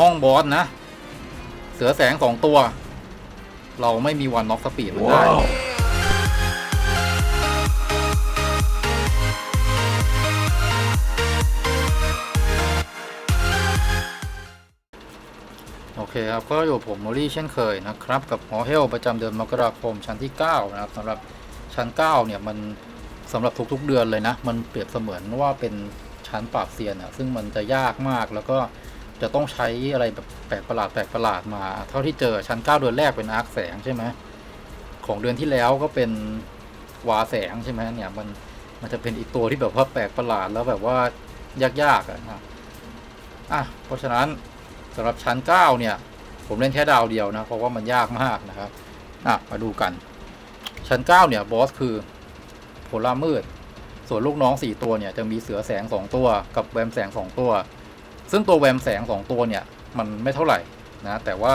ห้องบอสนะ เสือแสงสองตัว เราไม่มีวันน็อกสปีดมันได้โอเคครับ ก็อยู่ผมโมลี่เช่นเคยนะครับ กับหอเฮลประจำเดือนมกราคมชั้นที่ 9 นะครับสำหรับชั้น 9 เนี่ย มันสำหรับทุกๆเดือนเลยนะ มันเปรียบเสมือนว่าเป็นชั้นปราบเซียนอะซึ่งมันจะยากมากแล้วก็ จะต้องใช้อะไรแบบแปลกประหลาดแปลกประหลาดมา เท่าที่เจอชั้น9เดือนแรกเป็นอาร์คแสงใช่ไหมของเดือนที่แล้วก็เป็นวาแสงใช่ไหมเนี่ยมันมันจะเป็นอีกตัวที่แบบว่าแปลกประหลาดแล้วแบบว่ายากๆอะนะอะเพราะฉะนั้นสำหรับชั้น9เนี่ย ผมเล่นแค่ดาวเดียวนะ เพราะว่ามันยากมากนะครับอะมาดูกัน ชั้น9เนี่ยบอสคือโพลามืด ส่วนลูกน้อง4ตัวเนี่ยจะมีเสือแสง2ตัวกับแวมแสง2ตัว ซึ่งตัวแวมแสง 2 ตัวเนี่ย มันไม่เท่าไหร่นะ แต่ว่า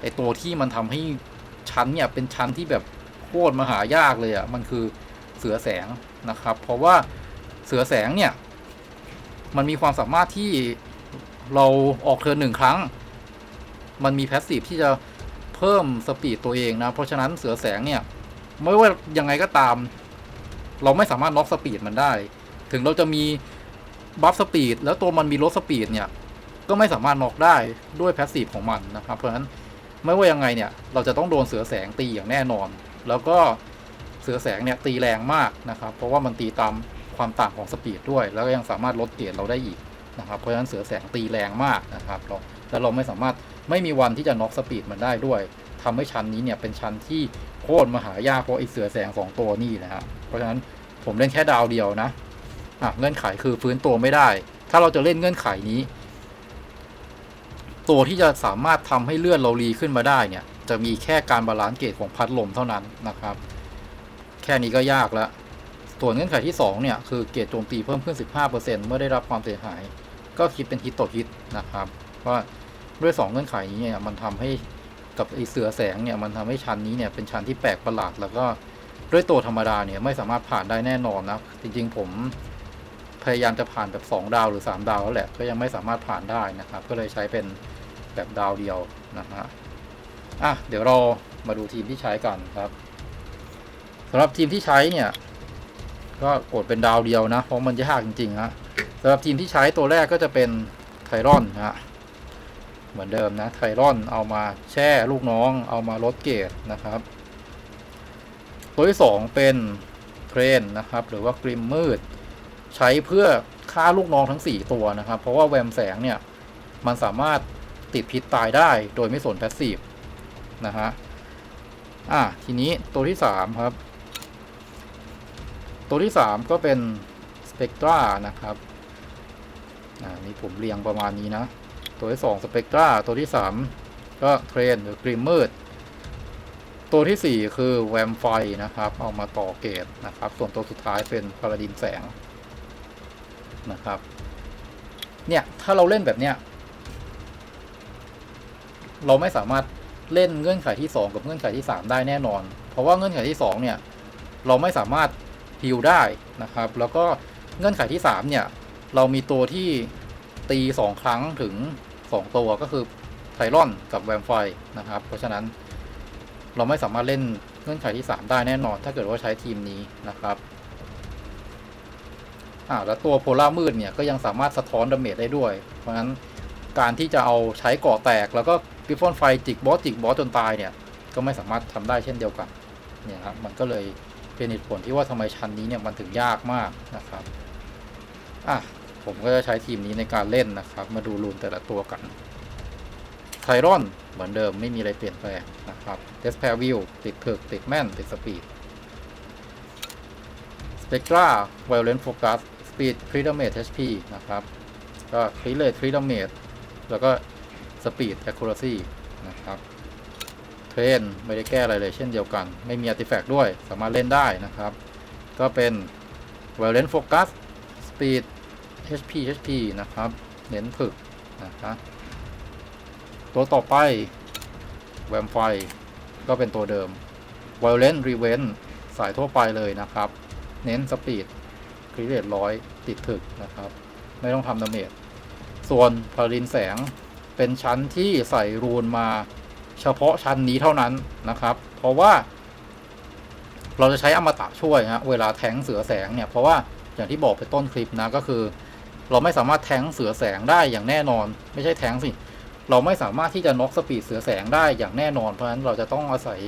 ไอตัวที่มันทำให้ชั้นเนี่ย เป็นชั้นที่แบบโคตรมหายากเลยอะ่ะ มันคือเสือแสงนะครับ เพราะว่าเสือแสงเนี่ย มันมีความสามารถที่เราออกเทิร์นหนึ่งครั้ง มันมีแพสซีฟที่จะเพิ่มสปีดตัวเองนะ เพราะฉะนั้นเสือแสงเนี่ย ไม่ว่ายังไงก็ตาม เราไม่สามารถล็อกสปีดมันได้ ถึงเราจะมี บัฟสปีดแล้วตัวมันมีลดสปีดเนี่ย ก็ไม่สามารถน็อกได้ด้วยแพสซีฟของมันนะครับ เพราะฉะนั้นไม่ว่ายังไงเนี่ย เราจะต้องโดนเสือแสงตีอย่างแน่นอน แล้วก็เสือแสงเนี่ยตีแรงมากนะครับ เพราะว่ามันตีตามความต่างของสปีดด้วย แล้วก็ยังสามารถลดเกรดเราได้อีกนะครับ เพราะฉะนั้นเสือแสงตีแรงมากนะครับเราแล้วเราไม่สามารถไม่มีวันที่จะน็อกสปีดมันได้ด้วยทำให้ชั้นนี้เนี่ยเป็นชั้นที่โคตรมหายากเพราะไอเสือแสงสองตัวนี่นะฮะเพราะฉะนั้นผมเล่นแค่ดาวเดียวนะ อะเงื่อนไขคือฟื้นตัวไม่ได้ ถ้าเราจะเล่นเงื่อนไขนี้ ตัวที่จะสามารถทำให้เลื่อนเรารีขึ้นมาได้เนี่ย จะมีแค่การบาลานซ์เกรดของพัดลมเท่านั้นนะครับ แค่นี้ก็ยากแล้วส่วนเงื่อนไขที่สองเนี่ยคือเกรดโจมตีเพิ่มขึ้น 15%เมื่อได้รับความเสียหาย ก็คิดเป็นฮิตต่อฮิตนะครับว่าด้วย 2 เงื่อนไขนี้เนี่ยมันทำให้กับไอเสือแสงเนี่ยมันทำให้ชั้นนี้เนี่ยเป็นชั้นที่แปลกประหลาดแล้วก็ด้วยตัวธรรมดาเนี่ยไม่สามารถผ่านได้แน่นอนนะจริงๆผม พยายามจะผ่านแบบ 2 ดาวหรือ 3 ดาวแล้วแหละ ก็ยังไม่สามารถผ่านได้นะครับ ก็เลยใช้เป็นแบบดาวเดียวนะฮะอะเดี๋ยวเรามาดูทีมที่ใช้กันครับสำหรับทีมที่ใช้เนี่ย ก็กดเป็นดาวเดียวนะ เพราะมันยากจริงๆฮะสำหรับทีมที่ใช้ตัวแรกก็จะเป็นไทรอนฮะเหมือนเดิมนะไทรอนเอามาแช่ลูกน้อง เอามาลดเกรดนะครับ ตัวที่สองเป็นเทรนนะครับ หรือว่ากริมมืด ใช้เพื่อฆ่าลูกน้องทั้ง 4 ตัวนะครับ เพราะว่าแวมแสงเนี่ย มันสามารถติดพิษตายได้โดยไม่สนแพสซีฟนะฮะ อะ ทีนี้ตัวที่ 3 ครับ ตัวที่ 3 ก็เป็นสเปกตรานะครับ อ่า นี่ผมเรียงประมาณนี้นะ ตัวที่ 2 สเปกตราตัวที่ 3 ก็เทรนหรือกริมมืดตัวทีสี่ 4 คือแวมไฟนะครับ เอามาต่อเกตนะครับ ส่วนตัวสุดท้ายเป็นพาราดินแสง นะครับ เนี่ย ถ้าเราเล่นแบบเนี้ย เราไม่สามารถเล่นเงื่อนไขที่ 2 กับเงื่อนไขที่ 3 ได้แน่นอน เพราะว่าเงื่อนไขที่ 2 เนี่ย เราไม่สามารถฮิลได้นะครับ แล้วก็เงื่อนไขที่ 3 เนี่ย เรามีตัวที่ตี 2 ครั้งถึง 2 ตัวก็คือไทรอนกับแวมไฟนะครับ เพราะฉะนั้นเราไม่สามารถเล่นเงื่อนไขที่ 3 ได้แน่นอน ถ้าเกิดว่าใช้ทีมนี้นะครับ อ่าแล้วตัวโพล่ามืดเนี่ยก็ยังสามารถสะท้อนดาเมจได้ด้วย เพราะฉะนั้นการที่จะเอาใช้กาะแตกแล้วก็กิฟฟอนไฟจิกบอสจิกบอสจนตายเนี่ย ก็ไม่สามารถทำได้เช่นเดียวกันเนี่ยครับมันก็เลยเป็นเหตุผลที่ว่าทำไมชั้นนี้เนี่ยมันถึงยากมากนะครับอะผมก็จะใช้ทีมนี้ในการเล่นนะครับ มาดูรูนแต่ละตัวกันไทรอนเหมือนเดิมไม่มีอะไรเปลี่ยนแปลงนะครับเดสแพวิวติดเพิกติดแม่นติดสปีดสเปกตราไวโอเลนโฟกัส สปีดคริดเมทเอชพีนะครับ ก็คริเลตคริดเมทแล้วก็สปีดแอคคูราซีนะครับ เทรนไม่ได้แก้อะไรเลยเช่นเดียวกัน ไม่มีอาร์ติแฟกต์ด้วย สามารถเล่นได้นะครับ ก็เป็น Violent Focus Speed HP HP นะครับ เน้นผึกนะครับตัวต่อไปแวมไฟก็เป็นตัวเดิม Violent Revenge สายทั่วไปเลยนะครับ เน้นสปีด ครีเรตร้อยติดถึกนะครับ ไม่ต้องทำดาเมจส่วนพารินแสงเป็นชั้นที่ใส่รูนมาเฉพาะชั้นนี้เท่านั้นนะครับ เพราะว่า เราจะใช้อมตะช่วยฮะเวลาแทงเสือแสงเนี่ย เพราะว่าอย่างที่บอกไปต้นคลิปนะก็คือ เราไม่สามารถแทงเสือแสงได้อย่างแน่นอน ไม่ใช่แทงสิ เราไม่สามารถที่จะน็อกสปีดเสือแสงได้อย่างแน่นอน เพราะฉะนั้นเราจะต้องอาศัย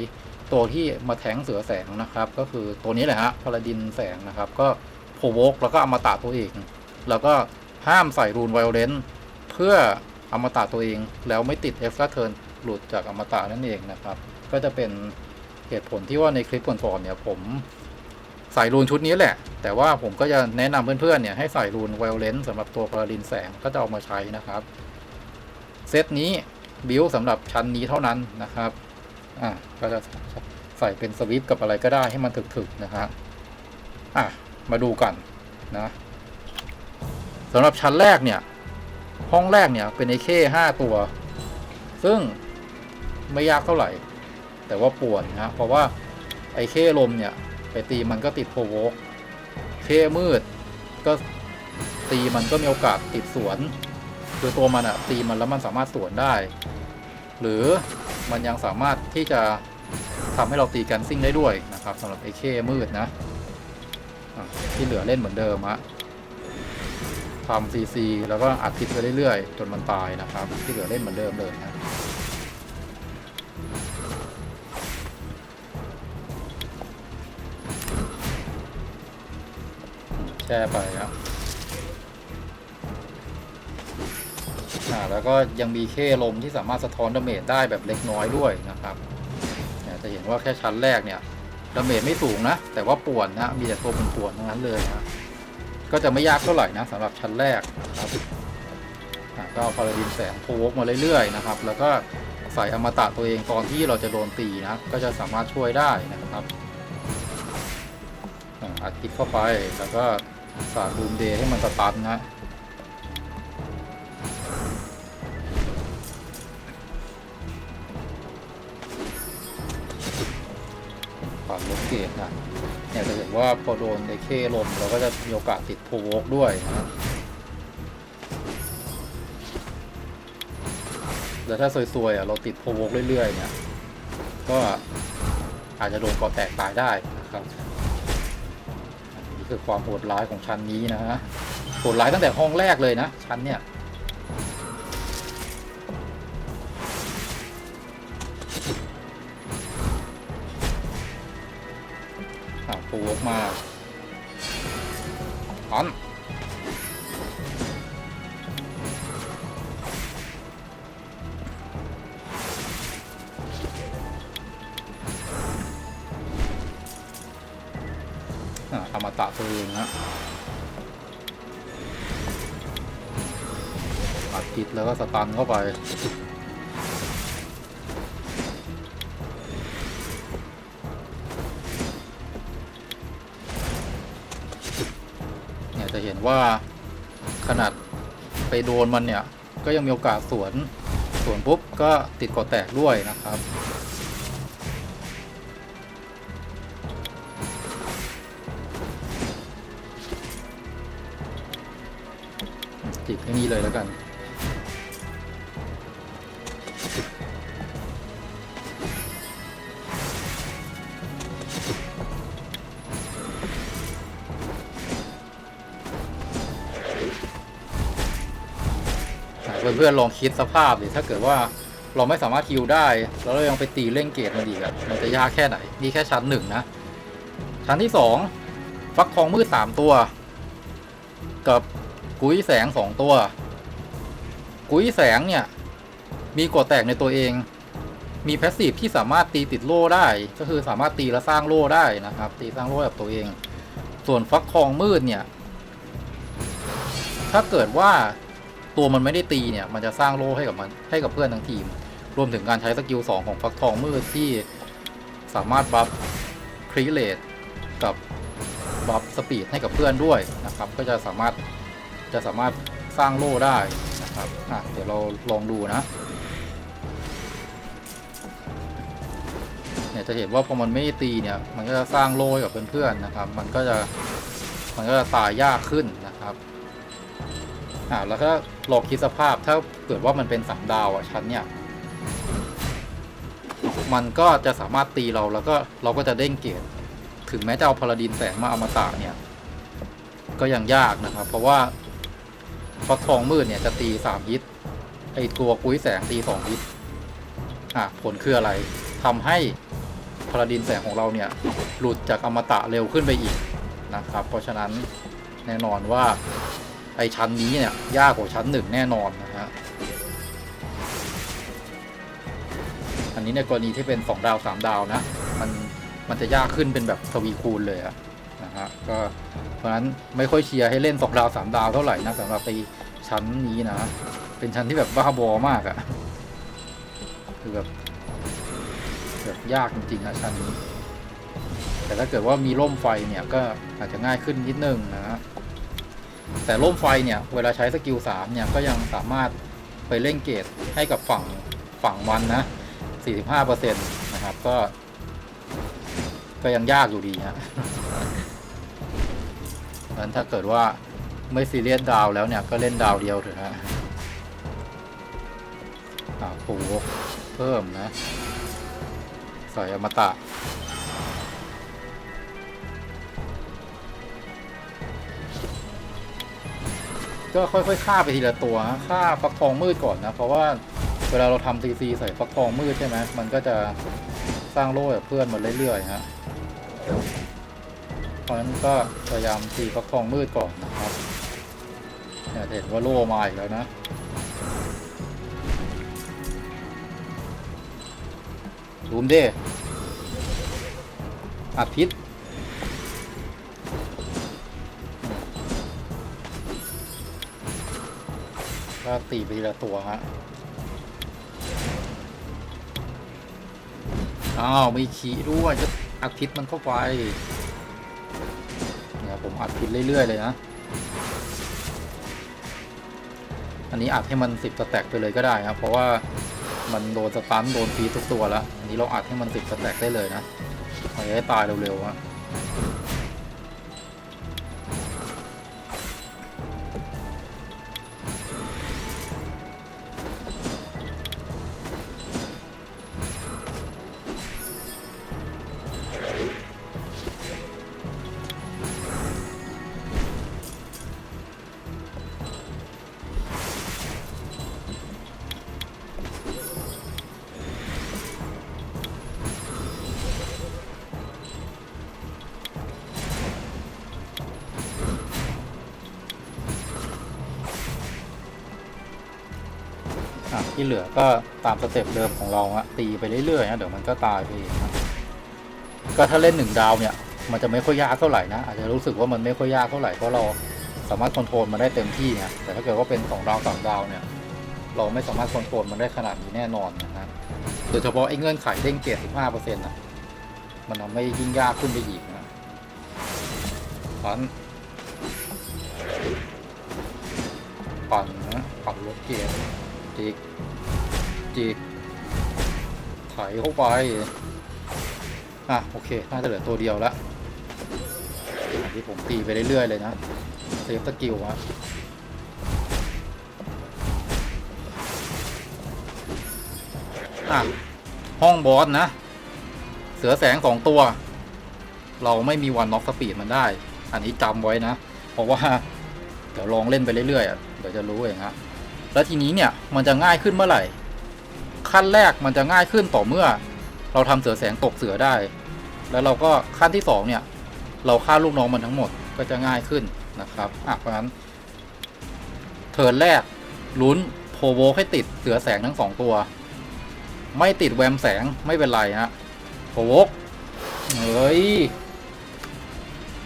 ตัวที่มาแทงเสือแสงนะครับ ก็คือตัวนี้แหละฮะพาราดินแสงนะครับก็ โพวกแล้วก็อมตะตัวเอง แล้วก็ห้ามใส่รูนไวโอเลนเพื่ออมตะตัวเอง แล้วไม่ติดเอ็กซ์ตร้าเทิร์นหลุดจากอมตะนั่นเองนะครับ ก็จะเป็นเหตุผลที่ว่าในคลิปก่อนๆเนี่ยผมใส่รูนชุดนี้แหละ แต่ว่าผมก็จะแนะนำเพื่อนๆเนี่ยให้ใส่รูนไวโอเลนสำหรับตัวพารินแสงก็จะเอามาใช้นะครับ เซตนี้บิวสำหรับชั้นนี้เท่านั้นนะครับอะก็จะใส่เป็นสวิปกับอะไรก็ได้ให้มันถึกๆนะฮะอะ มาดูกันนะสำหรับชั้นแรกเนี่ย ห้องแรกเนี่ยเป็นไอเคห้าตัว ซึ่งไม่ยากเท่าไหร่ แต่ว่าปวนนะเพราะว่าไอเคลมเนี่ย ไปตีมันก็ติดโพวกเคมืดก็ตีมันก็มีโอกาสติดสวน คือตัวมันอะตีมันแล้วมันสามารถสวนได้ หรือมันยังสามารถที่จะทำให้เราตีกันซิ่งได้ด้วยนะครับสำหรับไอเคมืดนะ ที่เหลือเล่นเหมือนเดิมฮะทำซีซีแล้วก็อัดทิปไปเรื่อยๆ จนมันตายนะครับ ที่เหลือเล่นเหมือนเดิมเลยนะแช่ไปครับอ่าแล้วก็ยังมีเคลมที่สามารถสะท้อนดาเมจได้แบบเล็กน้อยด้วยนะครับจะเห็นว่าแค่ชั้นแรกเนี่ย ดาเมจไม่สูงนะ แต่ว่าป่วนนะ มีแต่ตัวป่วนๆทั้งนั้นเลยนะ ก็จะไม่ยากเท่าไหร่นะสำหรับชั้นแรกนะครับก็พาราดินแสงโพกมาเรื่อยๆนะครับ แล้วก็ใส่อมตะตัวเองตอนที่เราจะโดนตีนะ ก็จะสามารถช่วยได้นะครับอ่าอัดคลิกเข้าไปแล้วก็สาดบูมเดย์ให้มันสตันนะ เกตนะเนี่ยจะเห็นว่าพอโดนในเคลมเราก็จะมีโอกาสติดโพวกด้วยนะแล้วถ้าซวยๆอะเราติดโพวกเรื่อยๆ เนี่ย ก็อาจจะโดนก่อแตกตายได้นะครับนี่คือความโหดร้ายของชั้นนี้นะฮะโหดร้ายตั้งแต่ห้องแรกเลยนะชั้นเนี่ย มาอันอ่าอมตะตัวเองนะอัดกิดแล้วก็สตันเข้าไป เห็นว่าขนาดไปโดนมันเนี่ย ก็ยังมีโอกาสสวน สวนปุ๊บก็ติดก่อแตกด้วยนะครับ จิกที่นี่เลยแล้วกัน เพื่อนลองคิดสภาพดิถ้าเกิดว่าเราไม่สามารถฮิวได้ แล้วเรายังไปตีเร่งเกตมันอีกอะมันจะยากแค่ไหนนี่แค่ชั้นหนึ่งนะ ชั้นที่สองฟักทองมืดสามตัว กับกุ้ยแสงสองตัว กุ้ยแสงเนี่ย มีกดแตกในตัวเอง มีแพสซีฟที่สามารถตีติดโล่ได้ ก็คือสามารถตีแล้วสร้างโล่ได้นะครับ ตีสร้างโล่แบบตัวเอง ส่วนฟักทองมืดเนี่ย ถ้าเกิดว่า ตัวมันไม่ได้ตีเนี่ย มันจะสร้างโล่ให้กับมันให้กับเพื่อนทั้งทีม รวมถึงการใช้สกิล 2 ของฟักทองมืดที่สามารถบัฟครีเลตกับบัฟสปีดให้กับเพื่อนด้วยนะครับ ก็จะสามารถจะสามารถสร้างโล่ได้นะครับอะเดี๋ยวเราลองดูนะเนี่ยจะเห็นว่าพอมันไม่ได้ตีเนี่ยมันก็จะสร้างโล่กับเพื่อนๆนะครับ มันก็จะมันก็จะตายยากขึ้นนะครับ อ่าแล้วถ้าลองคิดสภาพถ้าเกิดว่ามันเป็นสามดาวอะชั้นเนี่ย มันก็จะสามารถตีเราแล้วก็เราก็จะเด้งเกตถึงแม้จะเอาพาราดินแสงมาอมตะเนี่ย ก็ยังยากนะครับ เพราะว่าฟักทองมืดเนี่ยจะตีสามยิตไอตัวปุ้ยแสงตีสองยิตอะผลคืออะไรทำให้พาราดินแสงของเราเนี่ย หลุดจากอมตะเร็วขึ้นไปอีกนะครับ เพราะฉะนั้นแน่นอนว่า ไอชั้นนี้เนี่ยยากกว่าชั้นหนึ่งแน่นอนนะฮะ อันนี้ในกรณีที่เป็น 2 ดาว 3 ดาวนะ มันมันจะยากขึ้นเป็นแบบทวีคูณเลยอะนะฮะ ก็เพราะนั้นไม่ค่อยเชียร์ให้เล่น 2 ดาว 3 ดาวเท่าไหร่นะสำหรับไอชั้นนี้นะ เป็นชั้นที่แบบบ้าบอมากอะคือแบบแบบยากจริงๆนะชั้นนี้ แต่ถ้าเกิดว่ามีร่มไฟเนี่ยก็อาจจะง่ายขึ้นนิดนึงนะ แต่ร่มไฟเนี่ย เวลาใช้สกิล3เนี่ย ก็ยังสามารถไปเล่นเกตให้กับฝั่งฝั่งมันนะ 45%นะครับ ก็ ก็ยังยากอยู่ดีฮะเพราะฉะนั้นถ้าเกิดว่าไม่ซีเรียสดาวแล้วเนี่ย ก็เล่นดาวเดียวเถอะฮะอ่าโหเพิ่มนะ ใส่อมตะ ก็ค่อยๆฆ่าไปทีละตัวฆ่าฟักทองมืดก่อนนะ เพราะว่าเวลาเราทำซีซีใส่ฟักทองมืดใช่ไหมมันก็จะสร้างโล่กับเพื่อนมาเรื่อยๆฮะเพราะฉะนั้นก็พยายามตีฟักทองมืดก่อนนะครับเนี่ยเห็นว่าโล่มาอีกแล้วนะรูมเด้อัดพิษ ก็ตีไปทีละตัวฮะ อ้าว มีขีด้วยจะอัดพิษมันเข้าไป เนี่ยผมอัดพิษเรื่อย ๆ เลยนะ อันนี้อัดให้มันสิบสแต็กไปเลยก็ได้ครับ เพราะว่ามันโดนสตันโดนฟีทุกตัวแล้ว อันนี้เราอัดให้มันสิบสแต็กได้เลยนะเอาให้ตายเร็วๆฮะ ที่เหลือก็ตามสเต็ปเดิมของเราฮะตีไปเรื่อยๆนะเดี๋ยวมันก็ตายไปเองนะก็ถ้าเล่นหนึ่งดาวเนี่ย มันจะไม่ค่อยยากเท่าไหร่นะอาจจะรู้สึกว่ามันไม่ค่อยยากเท่าไหร่เพราะเราสามารถคอนโทรลมันได้เต็มที่เนี่ยแต่ถ้าเกิดว่าเป็นสองดาวสามดาวเนี่ย เราไม่สามารถคอนโทรลมันได้ขนาดนี้แน่นอนนะฮะโดยเฉพาะไอ้เงื่อนไขเด้งเกรด15%นต์อะมันทำให้ยิ่งยากขึ้นไปอีกนะปั่นปั่นนะปั่นลดเกรด จิก จิกไถเข้าไป อะ โอเค น่าจะเหลือตัวเดียวแล้วอันที่ผมตีไปเรื่อยๆเลยนะ เซฟสกิลฮะอะ ห้องบอสนะ เสือแสงสองตัว เราไม่มีวันน็อกสปีดมันได้ อันนี้จำไว้นะ เพราะว่า เดี๋ยวลองเล่นไปเรื่อยๆเดี๋ยวจะรู้เองฮะ แล้วทีนี้เนี่ยมันจะง่ายขึ้นเมื่อไหร่ ขั้นแรกมันจะง่ายขึ้นต่อเมื่อ เราทำเสือแสงตกเสือได้ แล้วเราก็ขั้นที่สองเนี่ยเราฆ่าลูกน้องมันทั้งหมดก็จะง่ายขึ้นนะครับอะเพราะฉะนั้นเทิร์นแรกลุ้นโพโวให้ติดเสือแสงทั้งสองตัว ไม่ติดแวมแสงไม่เป็นไรฮะโพโวกเฮ้ย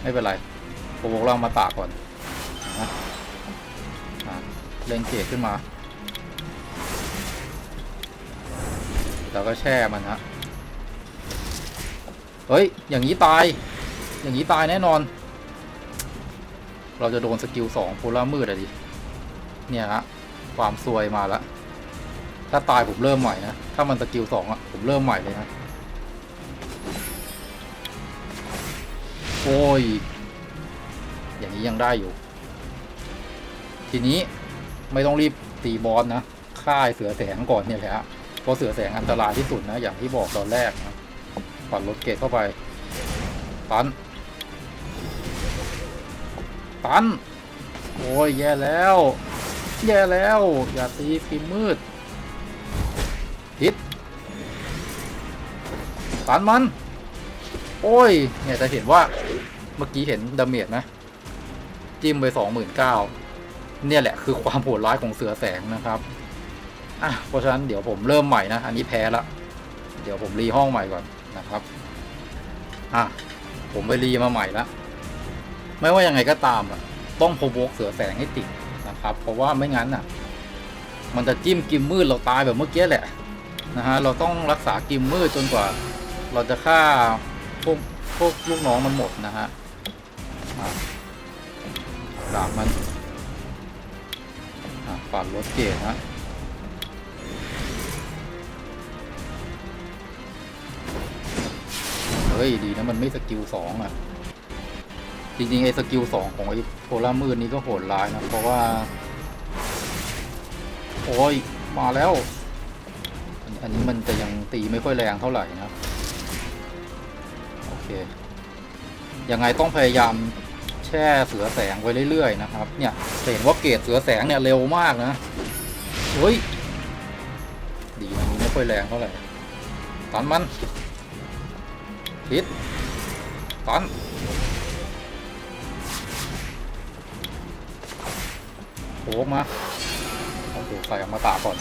ไม่เป็นไรโพโวกเรามาตากก่อน เล่นเกตขึ้นมา แล้วก็แช่มันฮะ เฮ้ย อย่างนี้ตาย อย่างนี้ตายแน่นอน เราจะโดนสกิลสองโพล่ามืดอะดิ เนี่ยฮะ ความซวยมาแล้วถ้าตายผมเริ่มใหม่นะ ถ้ามันสกิลสองอะผมเริ่มใหม่เลยนะ โอ้ย อย่างนี้ยังได้อยู่ ทีนี้ ไม่ต้องรีบตีบอสนะค่ายเสือแสงก่อนเนี่ยแหละฮะเพราะเสือแสงอันตรายที่สุดนะ อย่างที่บอกตอนแรกนะปัดรถเกตเข้าไปตันตันโอ้ยแย่แล้ว แย่แล้ว อย่าตีฟิล์มมืดฮิตตันมัน โอ้ย เนี่ยจะเห็นว่าเมื่อกี้เห็นดาเมจไหมจิ้มไปสองหมื่นเก้าเนี่ยแหละ คือความโหดร้ายของเสือแสงนะครับอะเพราะฉะนั้นเดี๋ยวผมเริ่มใหม่นะ อันนี้แพ้ละ เดี๋ยวผมรีห้องใหม่ก่อนนะครับอะผมไปรีมาใหม่ละไม่ว่ายังไงก็ตามอะต้องโพบกเสือแสงให้ติดนะครับ เพราะว่าไม่งั้นอะ มันจะจิ้มกิมมืดเราตายแบบเมื่อกี้แหละนะฮะเราต้องรักษากิมมืดจนกว่า เราจะฆ่าพวกพวกลูกน้องมันหมดนะฮะอะดาบมัน ปัดรถเกตฮะเฮ้ย ดีนะมันไม่สกิลสองอะ จริงๆ ไอ้สกิลสองของไอ้โพล่ามืดนี้ก็โหดร้ายนะ เพราะว่า โอ้ย มาแล้ว อันนี้มันจะยังตีไม่ค่อยแรงเท่าไหร่นะ โอเค ยังไงต้องพยายาม ช่เสือแสงไว้เรื่อยๆนะครับ เนี่ยเห็นว่าเกรดเสือแสงเนี่ยเร็วมากนะเฮ้ยดีนะนี้ไม่ค่อยแรงเท่าไหร่ตันมันฮิตตันโผล่มาโอเคใส่อมตะก่อน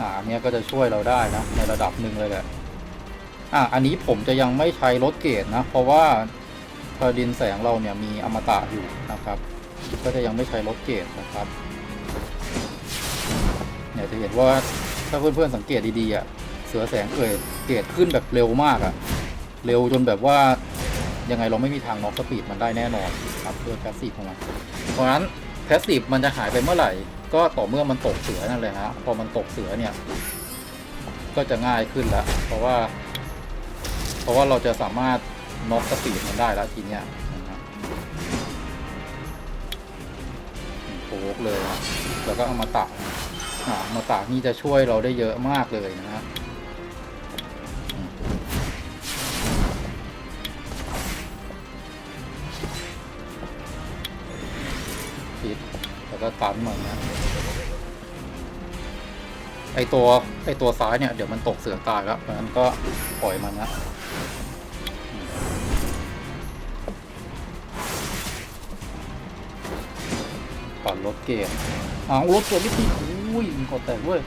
อ่าเนี้ยก็จะช่วยเราได้นะในระดับหนึ่งเลยแหละอะอันนี้ผมจะยังไม่ใช้รถเกตนะ เพราะว่า พาดินแสงเราเนี่ยมีอมตะอยู่นะครับ ก็จะยังไม่ใช้รถเกตนะครับเนี่ยจะเห็นว่าถ้าเพื่อนๆสังเกตดีๆอะเสือแสงเอ่ยเกตขึ้นแบบเร็วมากอะเร็วจนแบบว่ายังไงเราไม่มีทางน็อกสปีดมันได้แน่นอนครับเพื่อแพสซีฟของมันเพราะฉะนั้นแพสซีฟมันจะหายไปเมื่อไหร่ ก็ต่อเมื่อมันตกเสือนั่นเลยฮะพอมันตกเสือเนี่ย ก็จะง่ายขึ้นละเพราะว่า เพราะว่าเราจะสามารถ น็อกสปีดมันได้แล้วทีเนี้ยนะครับโปกเลยนะแล้วก็เอามาตากอ่ามาตากนี่จะช่วยเราได้เยอะมากเลยนะฮะปิดแล้วก็ตันมันนะไอตัวไอตัวซ้ายเนี่ยเดี๋ยวมันตกเสือตายแล้วเพราะนั้นก็ปล่อยมันนะ ปั่นรถเกมอ้าวรถเกมไม่ตีอุ้ยมันกดแตกเว้ย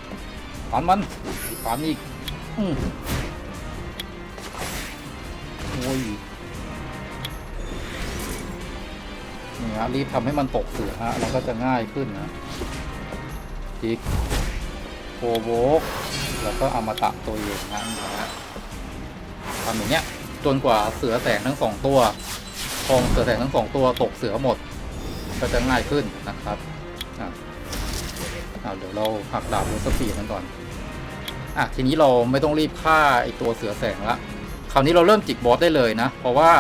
ปันมันปันอีกอืมโอ้ยนี่ฮะรีบทำให้มันตกเสือฮะแล้วก็จะง่ายขึ้นนะจิกโคโวกแล้วก็เอามาตะตัวเองนะนี่นะฮะทำอย่างเนี้ยจนกว่าเสือแสงทั้งสองตัวพองเสือแสงทั้งสองตัวตกเสือหมด ก็จะง่ายขึ้นนะครับอะอะเดี๋ยวเราหักดาบรูสปีดกันก่อนอะทีนี้เราไม่ต้องรีบฆ่าไอตัวเสือแสงละคราวนี้เราเริ่มจิกบอสได้เลยนะ เพราะว่า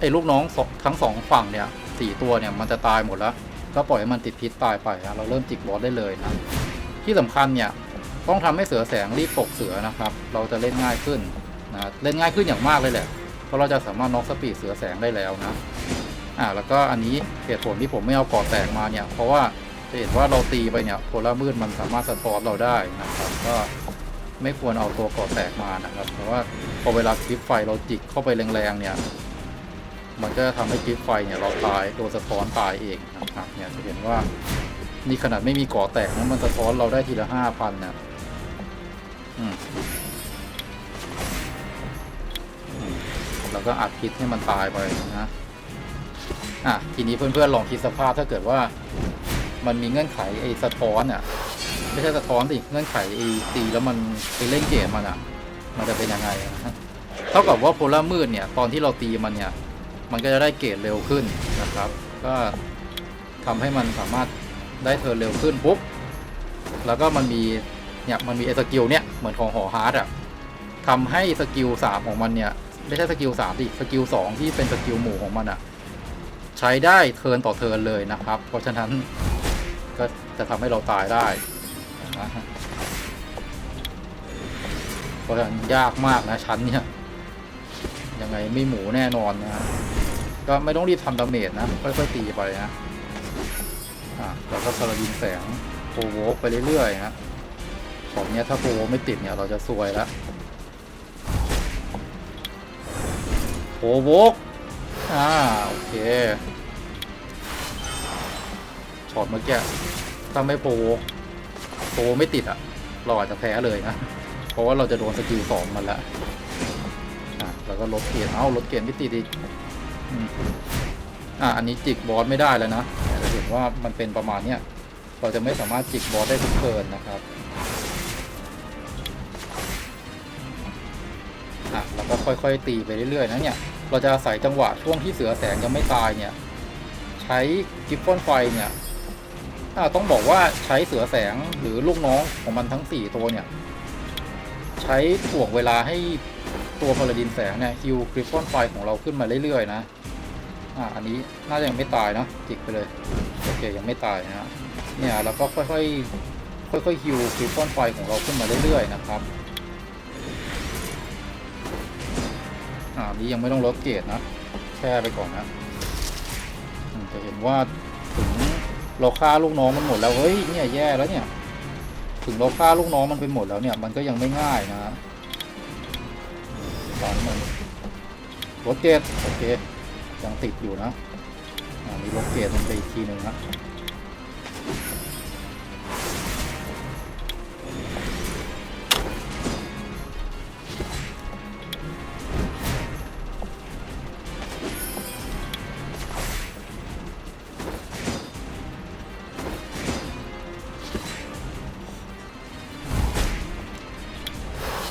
ไอ้ลูกน้องทั้งสองฝั่งเนี่ยสี่ตัวเนี่ยมันจะตายหมดแล้ว ก็ปล่อยให้มันติดพิษตายไปฮะเราเริ่มจิกบอสได้เลยนะ ที่สำคัญเนี่ยต้องทำให้เสือแสงรีบตกเสือนะครับ เราจะเล่นง่ายขึ้นนะเล่นง่ายขึ้นอย่างมากเลยแหละเพราะเราจะสามารถน็อกสปีดเสือแสงได้แล้วนะ อ่าแล้วก็อันนี้เหตุผลที่ผมไม่เอาก่อแตกมาเนี่ย เพราะว่าจะเห็นว่าเราตีไปเนี่ยโพลามืดมันสามารถสะท้อนเราได้นะครับก็ไม่ควรเอาตัวก่อแตกมานะครับ เพราะว่าพอเวลาคลิปไฟเราจิกเข้าไปแรงๆเนี่ย มันก็ทำให้คลิปไฟเนี่ยเราตายโดนสะท้อนตายเองนะครับเนี่ยจะเห็นว่านี่ขนาดไม่มีก่อแตกนะมันสะท้อนเราได้ทีละห้าพันนะอืมแล้วก็อัดพิษให้มันตายไปนะ อะทีนี้เพื่อนๆลองคิดสภาพถ้าเกิดว่า มันมีเงื่อนไขไอ้สะท้อนอะไม่ใช่สะท้อนสิเงื่อนไขไอ้ตีแล้วมันไปเล่นเกมมันอะ มันจะเป็นยังไงนะเท่ากับว่าโพล่ามืดเนี่ยตอนที่เราตีมันเนี่ย มันก็จะได้เกรดเร็วขึ้นนะครับ ก็ทำให้มันสามารถได้เทิร์นเร็วขึ้นปุ๊บแล้วก็มันมีเนี่ยมันมีไอ้สกิลเนี่ยเหมือนของหอฮาร์ดอะทำให้สกิลสามของมันเนี่ยไม่ใช่สกิลสามดิสกิลสองที่เป็นสกิลหมู่ของมันอะ ช้ได้เทิร์นต่อเทิร์นเลยนะครับ เพราะฉะนั้นก็จะทำให้เราตายได้เพราะฉะนั้นยากมากนะชั้นเนี่ยยังไงไม่หมูแน่นอนนะก็ไม่ต้องรีบทำดาเมจนะค่อยๆตีไปนะอะแล้วก็สลัดินแสงโปรโวกไปเรื่อยๆนะของเนี้ยถ้าโปรโวไม่ติดเนี่ยเราจะซวยแล้วโปรโวก อ่าโอเคช็อตเมื่อกี้ถ้าไม่โปรโปรไม่ติดอะเราอาจจะแพ้เลยนะ เพราะว่าเราจะโดนสกิลสองมันละอะแล้วก็ลดเกียร์เอ้าลดเกียร์ไม่ติดอีกอะอันนี้จิกบอสไม่ได้แล้วนะจะเห็นว่ามันเป็นประมาณเนี้ยเราจะไม่สามารถจิกบอสได้ทุกเทิร์นนะครับอะแล้วก็ค่อยๆตีไปเรื่อยๆนะเนี่ย เราจะอาศัยจังหวะช่วงที่เสือแสงยังไม่ตายเนี่ย ใช้กิฟฟอนไฟเนี่ยต้องบอกว่าใช้เสือแสงหรือลูกน้องของมันทั้ง 4 ตัวเนี่ย ใช้ถ่วงเวลาให้ตัวพาราดินแสงเนี่ยฮิวกริฟฟอนไฟของเราขึ้นมาเรื่อยๆนะอะอันนี้น่าจะยังไม่ตายเนะจิกไปเลยโอเคยังไม่ตายนะเนี่ยแล้วก็ค่อยๆค่อยๆฮิวคลิปฟอนไฟของเราขึ้นมาเรื่อยๆนะครับ อ่านี้ยังไม่ต้องลดเกรดนะ แช่ไปก่อนนะจะเห็นว่าถึงเราฆ่าลูกน้องมันหมดแล้วเฮ้ยเนี่ยแย่แล้วเนี่ย ถึงเราฆ่าลูกน้องมันไปหมดแล้วเนี่ย มันก็ยังไม่ง่ายนะตอนมันลดเกรดโอเคยังติดอยู่นะอ่ามีลดเกรดมันไปอีกทีหนึ่งนะ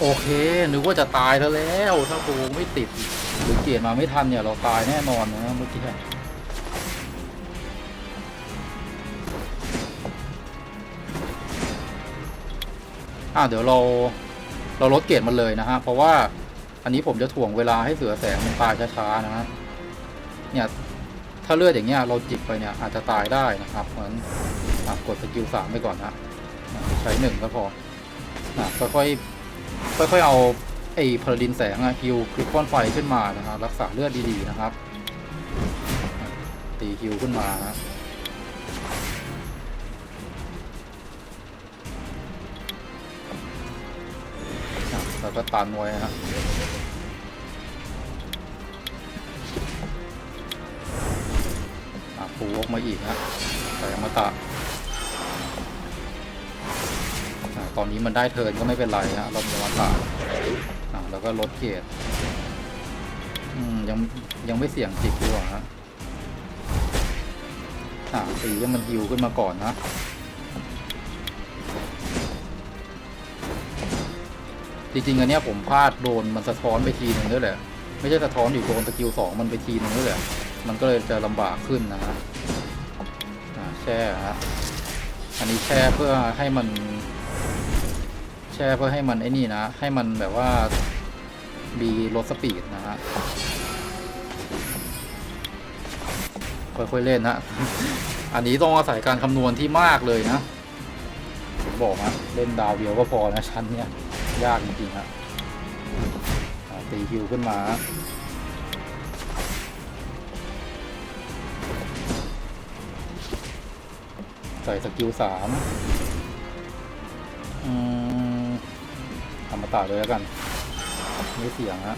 โอเคนึกว่าจะตายแล้วแล้วถ้าโบไม่ติดหรือเกียรมาไม่ทันเนี่ยเราตายแน่นอนนะเมื่อกี้อ่าเดี๋ยวเราเราลดเกรดมันเลยนะฮะเพราะว่าอันนี้ผมจะถ่วงเวลาให้เสือแสงมันตายช้าๆนะฮะเนี่ยถ้าเลือดอย่างเงี้ยเราจิกไปเนี่ยอาจจะตายได้นะครับเพราะฉะนั้นกดสกิลสามไปก่อนนะใช้หนึ่งก็พออะค่อยๆ ค่อยๆเอาไอ้พาราดินแสงอะฮิวคลิปฟอนไฟขึ้นมานะครับ รักษาเลือดดีๆนะครับ ตีฮิวขึ้นมานะแล้วก็ตันไว้นะปูออกมาอีกนะใส่อมาตา ตอนนี้มันได้เทินก็ไม่เป็นไรฮะเรามีมาตาอ่าแล้วก็ลดเกียรติอืมยังยังไม่เสี่ยงจิกดีกว่าฮะอ่าตีให้มันฮิวขึ้นมาก่อนนะจริงๆอันเนี้ยผมพลาดโดนมันสะท้อนไปทีหนึ่งด้วยแหละ ไม่ใช่สะท้อนอยู่โดนสกิลสองมันไปทีหนึ่งด้วยแหละ มันก็เลยจะลำบากขึ้นนะฮะแช่ฮะอันนี้แช่เพื่อให้มัน แช่เพื่อให้มันไอ้นี่นะ ให้มันแบบว่ามีลดสปีดนะฮะค่อยๆเล่นนะอันนี้ต้องอาศัยการคำนวณที่มากเลยนะผมบอกนะเล่นดาวเดียวก็พอนะชั้นเนี้ยยากจริงๆฮะอ่าตีคิวขึ้นมาใส่สกิลสามอืม ธรรมตาเลยแล้วกันไม่เสียงฮะ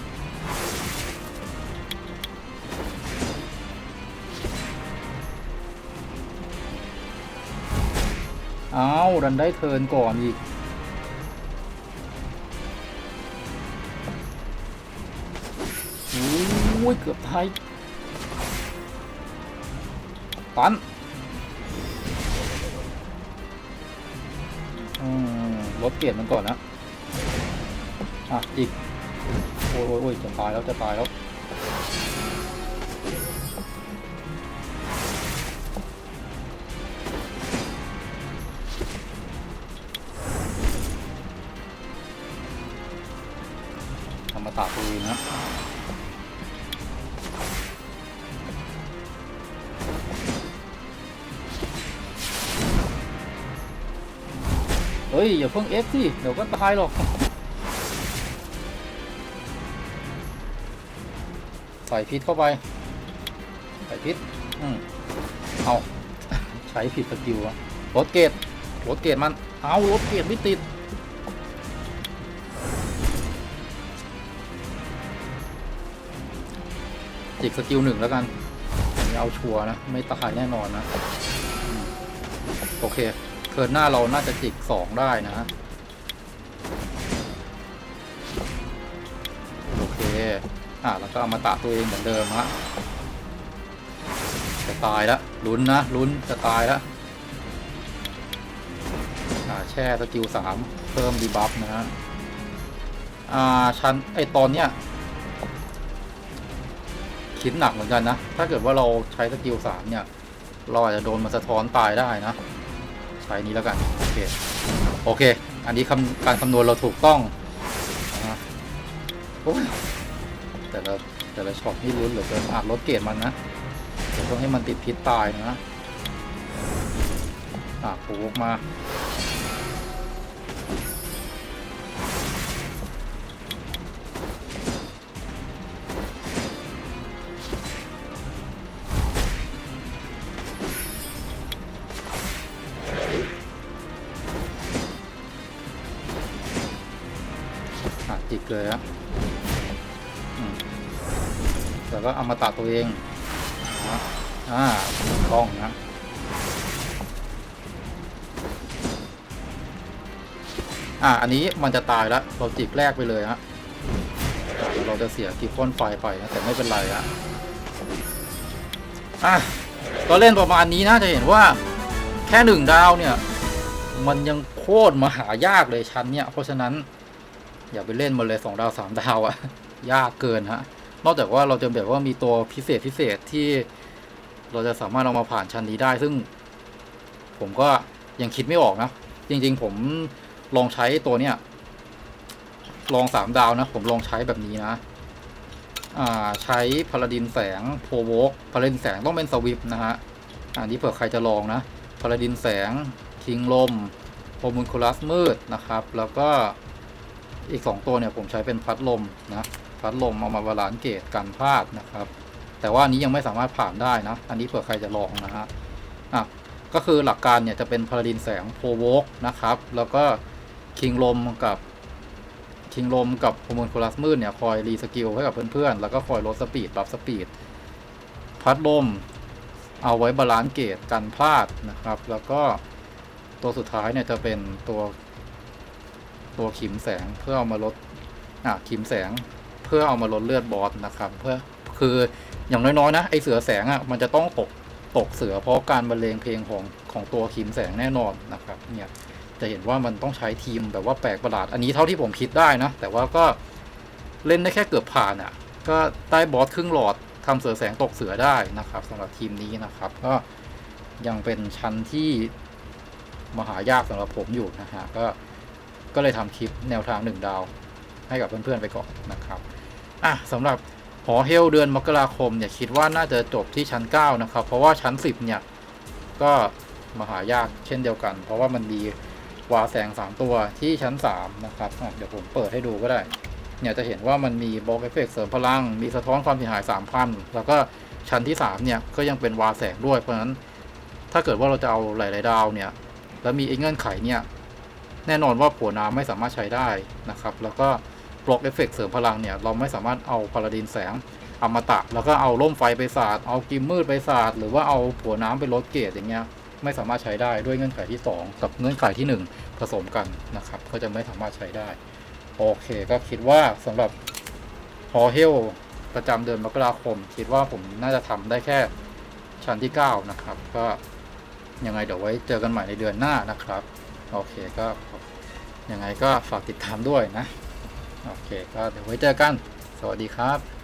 อ้าวดันได้เทิร์นก่อนอีกโอ้ย เกือบไทยตันอืมลดเกียรมันก่อนนะ อะอีก โอ้ยโอ้ยจะตายแล้วจะตายแล้วธรรมตาปืนนะเฮ้ย อย่าเพิ่งเอฟสิเดี๋ยวก็ตายหรอก ใส่พิษเข้าไป ใส่พิษอืมเอาใช้ผิดสกิลอะรถเกตรถเกตมัน เอารถเกตไม่ติด จิกสกิลหนึ่งแล้วกันนี้เอาชัวร์นะ ไม่ตายแน่นอนนะ โอเคเทิร์นหน้าเราน่าจะจิกสองได้นะ โอเค อะแล้วก็เอามาตะตัวเองเหมือนเดิมฮะจะตายแล้วลุ้นนะลุ้นจะตายแล้วอ่าแช่สกิลสามเพิ่มดีบัฟนะฮะอ่าชั้นไอตอนเนี้ยคิดหนักเหมือนกันนะ ถ้าเกิดว่าเราใช้สกิลสามเนี่ย เราอาจจะโดนมันสะท้อนตายได้นะ ใช้นี้แล้วกัน โอเค โอเค อันนี้คำการคำนวณเราถูกต้องนะโอ้ย แต่ละแต่ละช็อตนี่ลุ้นเหลือเกินอาดลดเกรดมันนะเดี๋ยวต้องให้มันติดพิษตายนะอะปูออกมา ก็เอามาตัดตัวเองนะอ่ากต้องนะอ่าอันนี้มันจะตายแล้วเราจิกแรกไปเลยฮะเราจะเสียกิฟฟอนไฟไปนะแต่ไม่เป็นไรอะอะก็เล่นประมาณนี้นะจะเห็นว่าแค่หนึ่งดาวเนี่ย มันยังโคตรมหายากเลยชั้นเนี่ย เพราะฉะนั้น อย่าไปเล่นมันเลยสองดาวสามดาวอะยากเกินฮะ นอกจากว่าเราจะแบบว่ามีตัวพิเศษพิเศษที่เราจะสามารถเอามาผ่านชั้นนี้ได้ ซึ่ง ผมก็ยังคิดไม่ออกนะ จริง ๆ ผมลองใช้ตัวเนี้ยลองสามดาวนะ ผมลองใช้แบบนี้นะ อ่าใช้พาราดินแสงโพโวกพาราดินแสงต้องเป็นสวิปนะฮะอันนี้เผื่อใครจะลองนะพาราดินแสงคิงลมโฮมูนคูลัสมืดนะครับ แล้วก็อีก 2 ตัวเนี่ยผมใช้เป็นพัดลมนะ พัดลมเอามาบาลานซ์เกตกันพลาดนะครับ แต่ว่านี้ยังไม่สามารถผ่านได้นะ อันนี้เผื่อใครจะลองนะฮะอะก็คือหลักการเนี่ยจะเป็นพาราดินแสงโพโวกนะครับ แล้วก็คิงลมกับคิงลมกับโฮมูนคูลัสมืดเนี่ยคอยรีสกิลให้กับเพื่อนๆ แล้วก็คอยลดสปีดปรับสปีด พัดลมเอาไว้บาลานซ์เกตกันพลาดนะครับ แล้วก็ตัวสุดท้ายเนี่ยจะเป็นตัวตัวขิมแสงเพื่อเอามาลดอะขิมแสง เพื่อเอามาลดเลือดบอสนะครับ เพื่อคืออย่างน้อยๆนะไอเสือแสงอะมันจะต้องตกตกเสือเพราะการบรรเลงเพลงของของตัวขิมแสงแน่นอนนะครับเนี่ยจะเห็นว่ามันต้องใช้ทีมแบบว่าแปลกประหลาด อันนี้เท่าที่ผมคิดได้นะ แต่ว่าก็เล่นได้แค่เกือบผ่านอะ ก็ได้บอสครึ่งหลอดทำเสือแสงตกเสือได้นะครับสำหรับทีมนี้นะครับ ก็ยังเป็นชั้นที่มหายากสำหรับผมอยู่นะฮะก็ก็เลยทำคลิปแนวทางหนึ่งดาวให้กับเพื่อนๆไปก่อนนะครับ อะสำหรับหอเฮลเดือนมกราคมเนี่ยคิดว่าน่าจะจบที่ชั้น 9 นะครับ เพราะว่าชั้น 10 เนี่ย ก็มหายากเช่นเดียวกัน เพราะว่ามันมีวาแสง 3 ตัวที่ชั้น 3 นะครับเดี๋ยวผมเปิดให้ดูก็ได้ เนี่ยจะเห็นว่ามันมีบล็อกเอฟเฟกเสริมพลัง มีสะท้อนความเสียหาย 3,000 แล้วก็ชั้นที่ 3 เนี่ย ก็ยังเป็นวาแสงด้วยเพราะฉะนั้นถ้าเกิดว่าเราจะเอาหลาย ๆ ดาวเนี่ยแล้วมีไอ้เงื่อนไขเนี่ยแน่นอนว่าผัวน้ำไม่สามารถใช้ได้นะครับ แล้วก็ บล็อกเอฟเฟกเสริมพลังเนี่ย เราไม่สามารถเอาพาราดินแสงอมตะ แล้วก็เอาล่มไฟไปสาด เอากิมมืดไปสาด หรือว่าเอาผัวน้ำไปลดเกรดอย่างเงี้ยไม่สามารถใช้ได้ด้วยเงื่อนไขที่ 2 กับเงื่อนไขที่ 1 ผสมกันนะครับ ก็จะไม่สามารถใช้ได้ โอเคก็คิดว่าสำหรับฮอเฮลประจำเดือนมกราคม คิดว่าผมน่าจะทำได้แค่ชั้นที่ 9 นะครับ ก็ยังไงเดี๋ยวไว้เจอกันใหม่ในเดือนหน้านะครับ โอเคก็ยังไงก็ฝากติดตามด้วยนะ โอเค ก็เดี๋ยวไว้เจอกัน สวัสดีครับ